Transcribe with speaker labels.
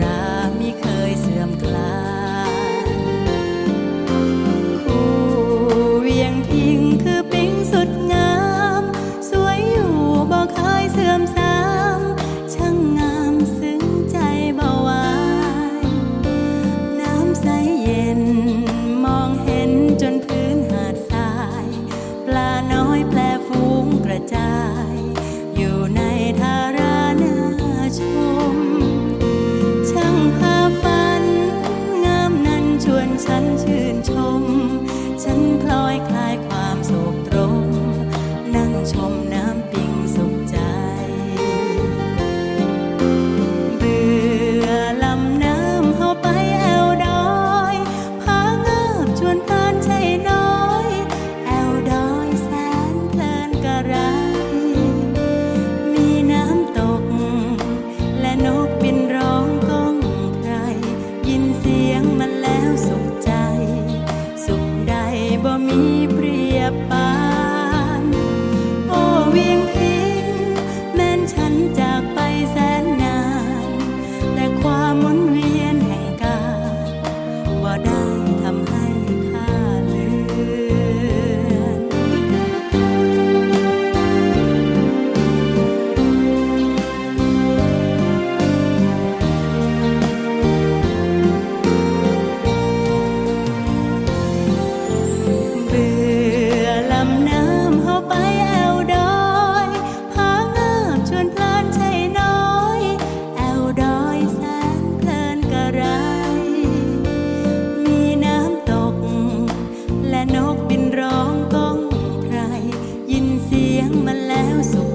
Speaker 1: ราไม่เคยเสื่อมคลาย คู่เวียงพิงคือปิงสุดงาม สวยอยู่บ่เคยเสื่อมสา กบินร้องก้องไพรยินเสียงมาแล้วสุข